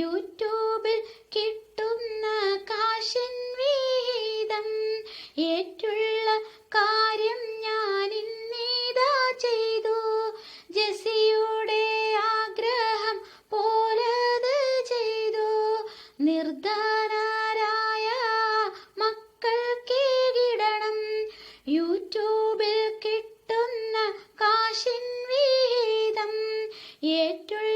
യൂട്യൂബിൽ കിട്ടുന്ന കാശിൻ വീതം ഏറ്റുള്ള കാര്യം ഞാൻ ഇന്നീതാ ചെയ്തു. ജെസിയുടെ ആഗ്രഹം പോലത് ചെയ്തു. നിർധനരായ മക്കൾക്കിടണം യൂട്യൂബിൽ കിട്ടുന്ന കാശിൻ വീതം ഏറ്റുള്ള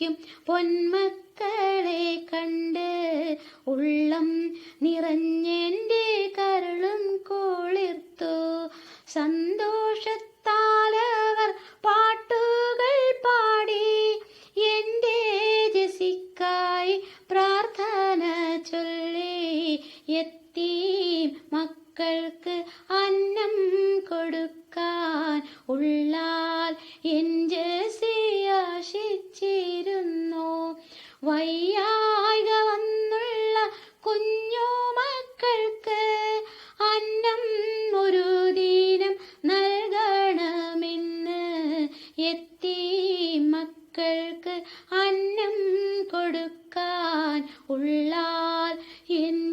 കഴിക്കും പൊന്മക്കളെ കണ്ട് ഉള്ളം നിറഞ്ഞെന്റെ കരളും കോളിർത്തു. സന്തോഷത്താലവർ പാട്ടുകൾ പാടി എന്റെ ജസിക്കായി പ്രാർത്ഥന ചൊല്ലി എത്തി. മക്കൾക്ക് അന്നം കൊടുക്കാൻ ഉള്ളാൽ വയ്യായിക വന്നുള്ള കുഞ്ഞു മക്കൾക്ക് അന്നം ഒരു ദീനം നൽകണമെന്ന് എത്തി മക്കൾക്ക് അന്നം കൊടുക്കാൻ ഉള്ളാൽ എന്ന്